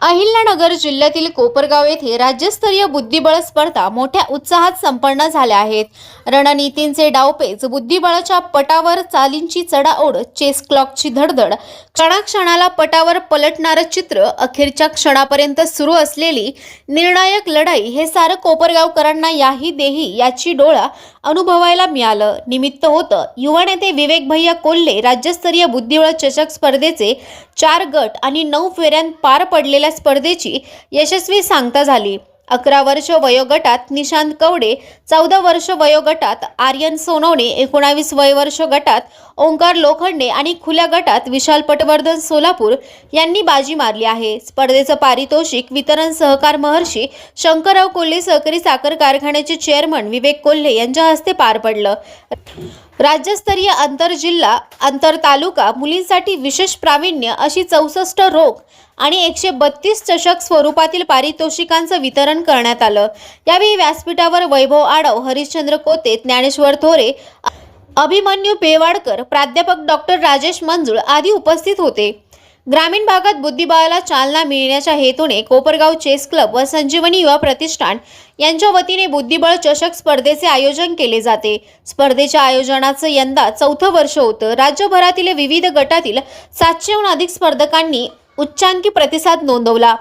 अहिल्यानगर जिल्ह्यातील कोपरगाव येथे राज्यस्तरीय बुद्धिबळ स्पर्धा मोठ्या उत्साहात संपन्न झाल्या आहेत. रणनीतींचे डावपेच बुद्धिबळाच्या पटावर चालींची चढाओढ चेस क्लॉकची धडधड क्षणाक्षणाला पटावर पलटणारं चित्र अखेरच्या क्षणापर्यंत सुरू असलेली निर्णायक लढाई हे सारं कोपरगावकरांना याही देही याची डोळा अनुभवायला मिळालं. निमित्त होतं युवा नेते विवेक भैया कोल्हे राज्यस्तरीय बुद्धिबळ चषक स्पर्धेचे चार गट आणि नऊ फेऱ्यांत पार पडलेल्या स्पर्धेची यशस्वी सांगता झाली. अकरा वर्ष वयोगटात निशांत कवडे चौदा वर्ष वयोगटात आर्यन सोनवणे एकोणावीस वयवर्ष गटात ओंकार लोखंडे आणि खुल्या गटात विशाल पटवर्धन सोलापूर यांनी बाजी मारली आहे. स्पर्धेचं पारितोषिक वितरण सहकार महर्षी शंकरराव कोल्हे सहकारी साखर कारखान्याचे चेअरमन विवेक कोल्हे यांच्या हस्ते पार पडलं. राज्यस्तरीय आंतरजिल्हा आंतरतालुका मुलींसाठी विशेष प्रावीण्य अशी चौसष्ट रोग आणि एकशे बत्तीस चषक स्वरूपातील पारितोषिकांचं वितरण करण्यात आलं. यावेळी व्यासपीठावर वैभव आडव हरिश्चंद्र कोते ज्ञानेश्वर थोरे अभिमन्यू पेवाडकर प्राध्यापक डॉक्टर राजेश मंजुळ आदी उपस्थित होते. ग्रामीण भागात बुद्धिबळाला चालना मिळण्याच्या हेतूने कोपरगाव चेस क्लब व संजीवनी युवा प्रतिष्ठान यांच्या वतीने बुद्धिबळ चषक स्पर्धेचे आयोजन केले जाते. स्पर्धेच्या आयोजनाचं यंदा चौथं वर्ष होतं. राज्यभरातील विविध गटातील सातशेहून अधिक स्पर्धकांनी उच्चांकी प्रतिसाद नोंदवला.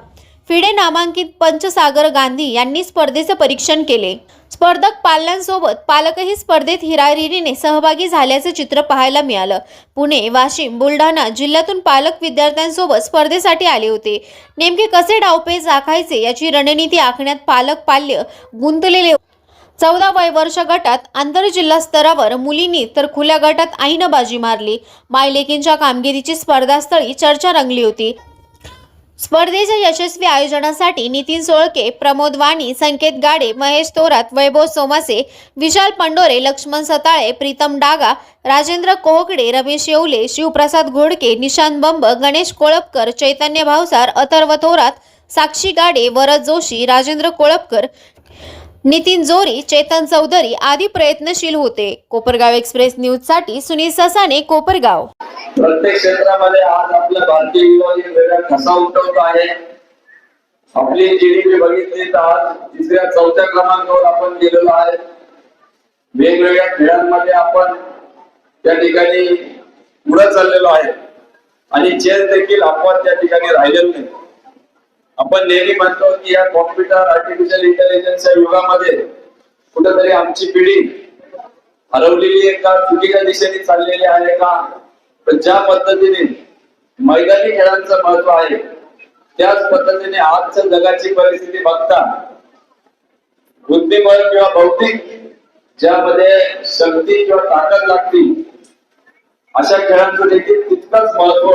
फिडे नामांकित पंचसागर गांधी यांनी स्पर्धेचं परीक्षण केले. स्पर्धक पाल्यांसोबत पालकही स्पर्धेत हिराहिरीने सहभागी झाल्याचे चित्र पाहायला मिळालं. पुणे वाशिम बुलढाणा जिल्ह्यातून पालक विद्यार्थ्यांसोबत स्पर्धेसाठी आले होते. नेमके कसे डावपेच आखायचे याची रणनीती आखण्यात पालक पाल्य गुंतलेले चौदा वय वर्ष गटात आंतरजिल्हा स्तरावर मुलींनी तर खुल्या गटात आईनं बाजी मारली. मायलेकींच्या कामगिरीची स्पर्धास्थळी चर्चा रंगली होती. स्पर्धेच्या यशस्वी आयोजनासाठी नितीन सोळके प्रमोद वाणी संकेत गाडे महेश थोरात वैभव सोमासे विशाल पंडोरे लक्ष्मण सताळे प्रीतम डागा राजेंद्र कोहकडे रमेश येवले शिवप्रसाद घोडके निशांत बंब गणेश कोळपकर चैतन्य भावसार अथर्व थोरात साक्षी गाडे वरद जोशी राजेंद्र कोळपकर नितीन जोरी चेतन चौधरी आदी प्रयत्नशील होते. कोपरगाव एक्सप्रेस न्यूजसाठी सुनील ससाने कोपरगाव. प्रत्येक क्षेत्रामध्ये आज आपल्या भारतीय युवक वेगळा ठसा उठवत आहे. आपली जीडीपी बघितली तर आज तिसऱ्या चौथ्या क्रमांकावर आपण गेलेलो आहे. वेगवेगळ्या खेळांमध्ये आपण त्या ठिकाणी पुढे चाललेलो आहे. आणि चेस देखील आपण त्या ठिकाणी राहिलेलो नाही. आपण नेहमी म्हणतो की या कॉम्प्युटर आर्टिफिशियल इंटेलिजन्सच्या युगामध्ये कुठेतरी आमची पिढी हरवलेली आहे का? चुकीच्या दिशेने चाललेली आहे का? पण ज्या पद्धतीने मैदानी खेळांचं महत्त्व आहे त्याच पद्धतीने आजच्या जगाची परिस्थिती बघता बुद्धिबळ किंवा भौतिक ज्यामध्ये शक्ती किंवा ताकद लागती अशा खेळांचं देखील तितकंच महत्त्व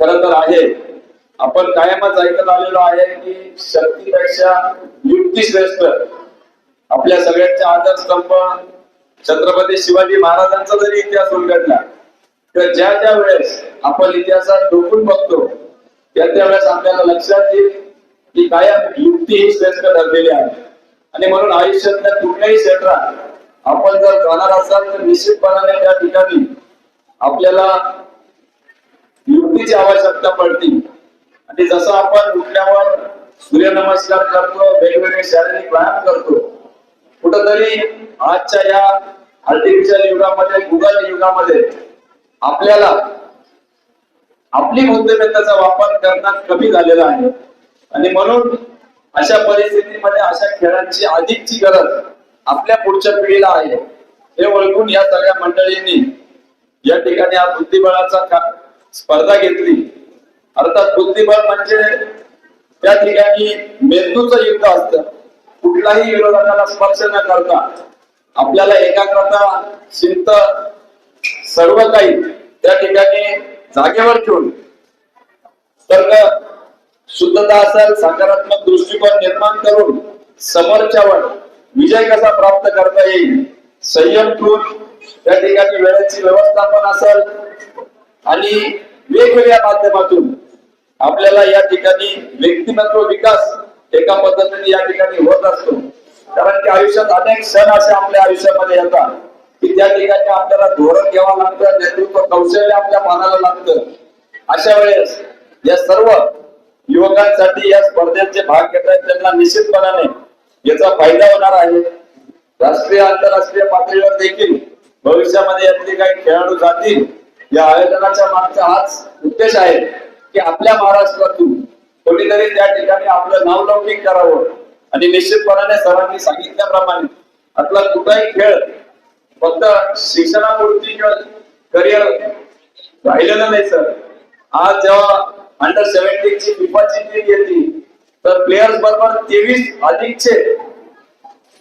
खर तर आहे. आपण कायमच ऐकत आलेलो आहे की शक्तीपेक्षा युक्ती श्रेष्ठ. आपल्या सगळ्यांच्या आदरस्तंभ छत्रपती शिवाजी महाराजांचा जरी इतिहास उलगडला तर ज्या ज्या वेळेस आपण इतिहासात डोकून बघतो त्या त्या वेळेस आपल्याला लक्षात येईल की कायम युक्ती ही श्रेष्ठ ठरलेली आहे. आणि म्हणून आयुष्यातल्या कुठल्याही क्षेत्रात आपण जर जाणार असाल तर निश्चितपणाने त्या ठिकाणी आपल्याला युक्तीची आवश्यकता पडते. आणि जसं आपण उठल्यावर सूर्यनमस्कार करतो वेगवेगळे शारीरिक व्यायाम करतो कुठंतरी आजच्या या आर्टिफिशियल युगामध्ये गुगल युगामध्ये आपल्याला आपली बुद्धिमत्तेचा वापर करण्यात कमी झालेला आहे. आणि म्हणून अशा परिस्थितीमध्ये अशा खेळांची अधिकची गरज आपल्या पुढच्या पिढीला आहे. हे ओळखून या सगळ्या मंडळींनी या ठिकाणी हा बुद्धिबळाचा स्पर्धा घेतली. अर्थात बुद्धिबळ म्हणजे त्या ठिकाणी मेंदूचं युद्ध असत. कुठलाही विरोधकाला स्पर्श न करता आपल्याला एकाग्रता चिंत सर्व काही त्या ठिकाणी जागेवर ठेवून तर शुद्धता असेल सकारात्मक दृष्टिकोन निर्माण करून समोरच्यावर विजय कसा प्राप्त करता येईल संयम ठेवून त्या ठिकाणी वेळेची व्यवस्थापन असेल आणि वेगवेगळ्या माध्यमातून आपल्याला या ठिकाणी व्यक्तिमत्व विकास एका पद्धतीने या ठिकाणी होत असतो. कारण की आयुष्यात अनेक सण असे आपल्या आयुष्यामध्ये येतात की त्या ठिकाणी आपल्याला धोरण घ्यावं लागतं नेतृत्व कौशल्य आपल्या मानाला लागतं. अशा वेळेस या सर्व युवकांसाठी या स्पर्धेचे भाग घेत आहेत त्यांना निश्चितपणाने याचा फायदा होणार आहे. राष्ट्रीय आंतरराष्ट्रीय पातळीवर देखील भविष्यामध्ये यातले काही खेळाडू जातील. या आयोजनाच्या मागचा हाच उद्देश आहे. की आपल्या महाराष्ट्रातून कोणीतरी त्या ठिकाणी आपलं नावलौकिक करावं. आणि निश्चितपणाने सरांनी सांगितल्याप्रमाणे आपला कुठलाही खेळ फक्त शिक्षणापुरती किंवा करिअर राहिलेलं नाही सर. आज जेव्हा अंडर सेव्हन्टीन ची फिफाची टीम येते तर प्लेयर्स बरोबर तेवीस अधिकचे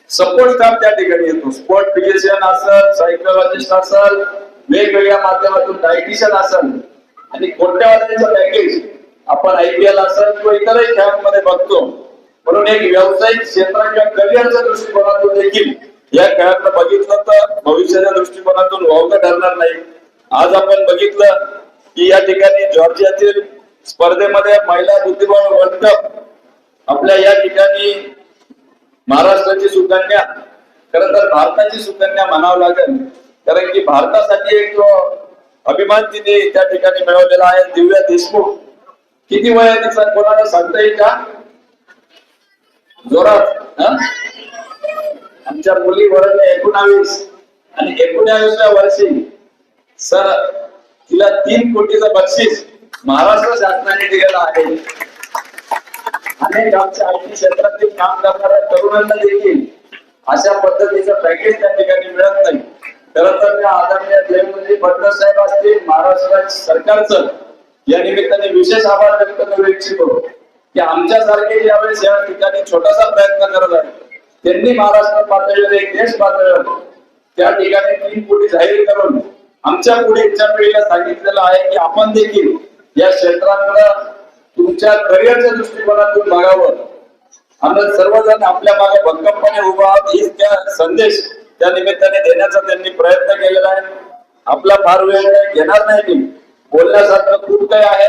सपोर्ट स्टाफ त्या ठिकाणी येतो. स्पोर्ट फिजिशियन असेल सायकोलॉजिस्ट असेल वेगवेगळ्या माध्यमातून डायटिशियन असेल आणि कोट्यावधांचं पॅकेज आपण आयपीएल असेल किंवा इतरही खेळांमध्ये बघतो. म्हणून एक व्यावसायिक क्षेत्राच्या किंवा करिअरच्या दृष्टिकोनातून देखील या खेळांना बघितलं तर भविष्याच्या दृष्टिकोनातून वावगं ठरणार नाही. आज आपण बघितलं की या ठिकाणी जॉर्जियातील स्पर्धेमध्ये महिला बुद्धिबळ वर्ल्ड कप आपल्या या ठिकाणी महाराष्ट्राची सुकन्या खर तर भारताची सुकन्या म्हणावं लागेल. कारण की भारतासाठी एक अभिमान तिने त्या ठिकाणी मिळवलेला आहे दिव्या देशमुख. किती वय आहे तिचा कोणाला सांगता येईल का? जोरात आमच्या मुली वरण एकोणावीस. आणि एकोणावीसव्या वर्षी सर तिला तीन कोटीचं बक्षीस महाराष्ट्र शासनाने दिलेलं आहे. अनेक आमच्या आयटी क्षेत्रातील काम करणाऱ्या तरुणांना देखील अशा पद्धतीचं पॅकेज त्या ठिकाणी मिळत नाही. खर तर त्या आदरणीय जयमंत्री फडणवीस साहेब असतील महाराष्ट्र सरकारचं या निमित्ताने विशेष आभार व्यक्त करू इच्छितो की आमच्यासारखे यावेळेस या ठिकाणी छोटासा प्रयत्न करत आहे त्यांनी महाराष्ट्र पातळीवर एक देश पातळीवर त्या ठिकाणी तीन कोटी जाहीर करून आमच्या पुढीलच्या पिढीला सांगितलेलं आहे की आपण देखील या क्षेत्राकडे तुमच्या करिअरच्या दृष्टिकोनातून बघावं. आम्ही सर्वजण आपल्या मागे भक्कमपणे उभा आहोत. हीच त्या संदेश त्या निमित्ताने देण्याचा त्यांनी प्रयत्न केलेला आहे. आपला फार वेळ घेणार नाही मी. बोलण्यासारखं खूप काही आहे.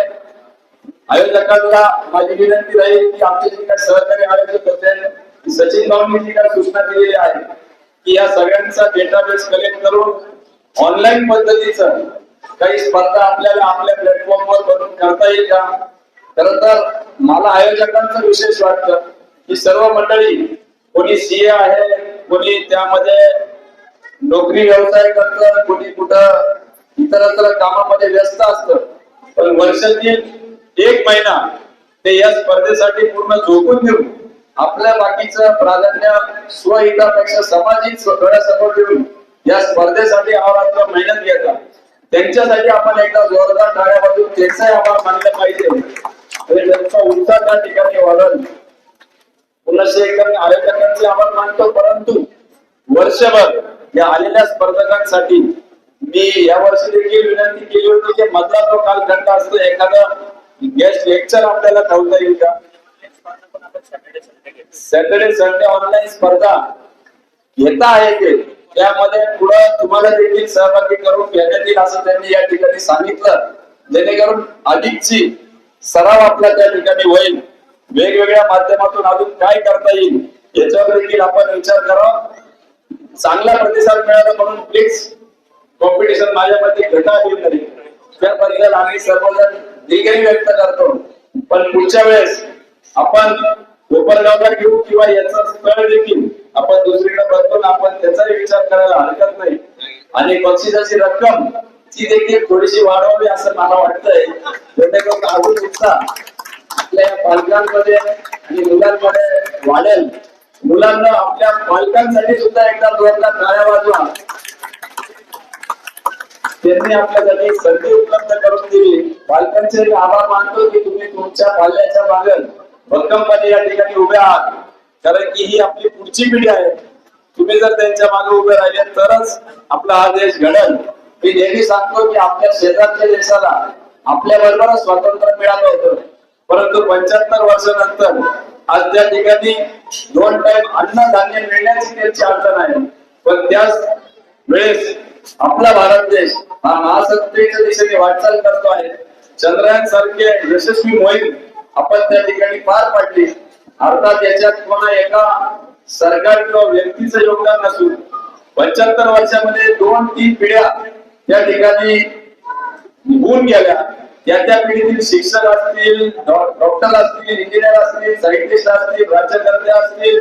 आयोजकांना माझी विनंती राहील की आमचे जे काही सहकारी आयोजक होते सचिन भाऊंनी जी काही सूचना दिलेली आहे की या सगळ्यांचा डेटाबेस कलेक्ट करून ऑनलाईन पद्धतीचं काही स्पर्धा आपल्याला आपल्या प्लॅटफॉर्मवर बनवून करता येईल का? खर तर मला आयोजकांचं विशेष वाटतं की सर्व मंडळी कोणी सीए आहे कोणी त्यामध्ये नोकरी व्यवसाय करत कोणी कुठं इतरत्र कामामध्ये व्यस्त असतं. पण वर्षातील एक महिना ते या स्पर्धेसाठी पूर्ण झोकून देऊन आपल्या बाकीचं प्राधान्य स्वहितापेक्षा सामाजिक डोळ्यासमोर ठेवून या स्पर्धेसाठी अहोरात्र मेहनत घेतात त्यांच्यासाठी आपण एकदा जोरदार टाळ्या बाजून त्यांचाही आभार मानले पाहिजे. त्यांचा उत्साह त्या ठिकाणी वाढल. पुन्हा एकदा आयोजकांचे आभार मानतो परंतु वर्षभर या आलेल्या स्पर्धकांसाठी मी या वर्षी देखील विनंती केली होती की मधला जो कालखंड असतो एखादा गेस्ट लेक्चर आपल्याला ठेवता येईल का? सॅटर्डे संडे ऑनलाईन स्पर्धा घेता आहे ते त्यामध्ये पुढं तुम्हाला देखील सहभागी करून घेण्यात येईल असं त्यांनी या ठिकाणी सांगितलं. जेणेकरून अधिकची सराव आपल्या त्या ठिकाणी होईल. वेगवेगळ्या माध्यमातून अजून काय करता येईल याच्यावर देखील आपण विचार करावा. चांगला प्रतिसाद मिळाला म्हणून प्लीज कॉम्पिटिशन माझ्या मध्ये घटा होईल नाही त्याबद्दल आम्ही सर्वजण दिलगिरी व्यक्त करतो. पण पुढच्या वेळेस आपण कोपरगावला घेऊ किंवा याचा स्थळ देखील आपण दुसरीकडे बदलून आपण त्याचाही विचार करायला हरकत नाही. आणि बक्षिसाची रक्कम ती देखील थोडीशी वाढवावी असं मला वाटतंय. जेणेकरून अजून उत्साह आपल्या या पालकांमध्ये आणि मुलांमध्ये वाढेल. मुलांना आपल्या पालकांसाठी सुद्धा एकदा जोरदार टाळ्या वाजवा. त्यांनी आपल्यासाठी संधी उपलब्ध करून दिली. पालकांचे आभार मानतो की तुम्ही तुमच्या पाल्याच्या मागं भक्कमपणे या ठिकाणी उभे आहात. कारण की ही आपली पुढची पिढी आहे. तुम्ही जर त्यांच्या मागे उभे राहिले तरच आपला हा देश घडल. मी नेहमी सांगतो की आपल्या शेजारच्या देशाला आपल्या बरोबरच स्वातंत्र्य मिळालं होतं. परंतु पंच्याहत्तर वर्षानंतर आज त्या ठिकाणी दोन टाइम अन्न धान्य मिळण्याची त्यांची अडचण आहे. पण त्याच वेळेस आपला भारत देश हा महासत्तेच्या दिशेने वाटचाल करतो आहे. चंद्रयान सारखे यशस्वी मोहीम आपण त्या ठिकाणी पार पाडली. अर्थात याच्यात कोणा एका सरकार किंवा व्यक्तीचं योगदान नसून पंच्याहत्तर वर्षामध्ये दोन तीन पिढ्या त्या ठिकाणी निघून गेल्या. त्या त्या पिढीतील शिक्षक असतील डॉक्टर असतील इंजिनियर असतील सायंटिस्ट असतील राज्यकर्ते असतील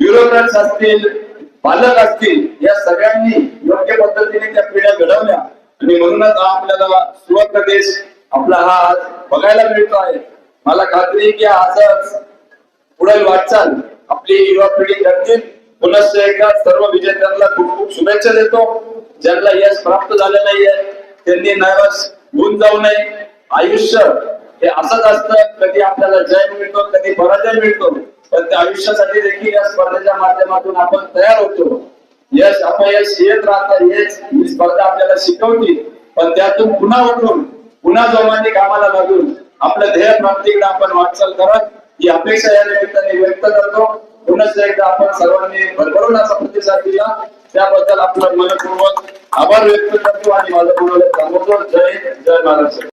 ब्युरोक्रॅट्स असतील पालक असतील या सगळ्यांनी योग्य पद्धतीने त्या पिढ्या घडवल्या. आणि म्हणूनच आपल्याला सुवर्ण देश आपला हा आज बघायला मिळतो आहे. मला खात्री की आजच पुढील वाटचाल आपली युवा पिढी करतील. पुनश्च एकदा सर्व विजेत्यांना खूप खूप शुभेच्छा देतो. ज्यांना यश प्राप्त झालं नाहीये त्यांनी नैराश होऊन जाऊ नये. आयुष्य हे असंच असतं कधी आपल्याला जय मिळतो कधी पराजय मिळतो. पण त्या आयुष्यासाठी देखील या स्पर्धेच्या माध्यमातून आपण तयार होतो. यश अपयश येत राहतात हेच ही स्पर्धा आपल्याला शिकवते. पण त्यातून पुन्हा उठून पुन्हा जोमाने कामाला लागून आपल्या ध्येय प्राप्तीकडे आपण वाटचाल करत ही अपेक्षा या निमित्ताने व्यक्त करतो. पुनश्च एकदा आपण सर्वांनी भरभरून असा प्रतिसाद दिला. त्याबद्दल आपलं मनपूर्वक आभार व्यक्त करतो आणि माझं पूर्ण थांबवतो जय जय महाराष्ट्र.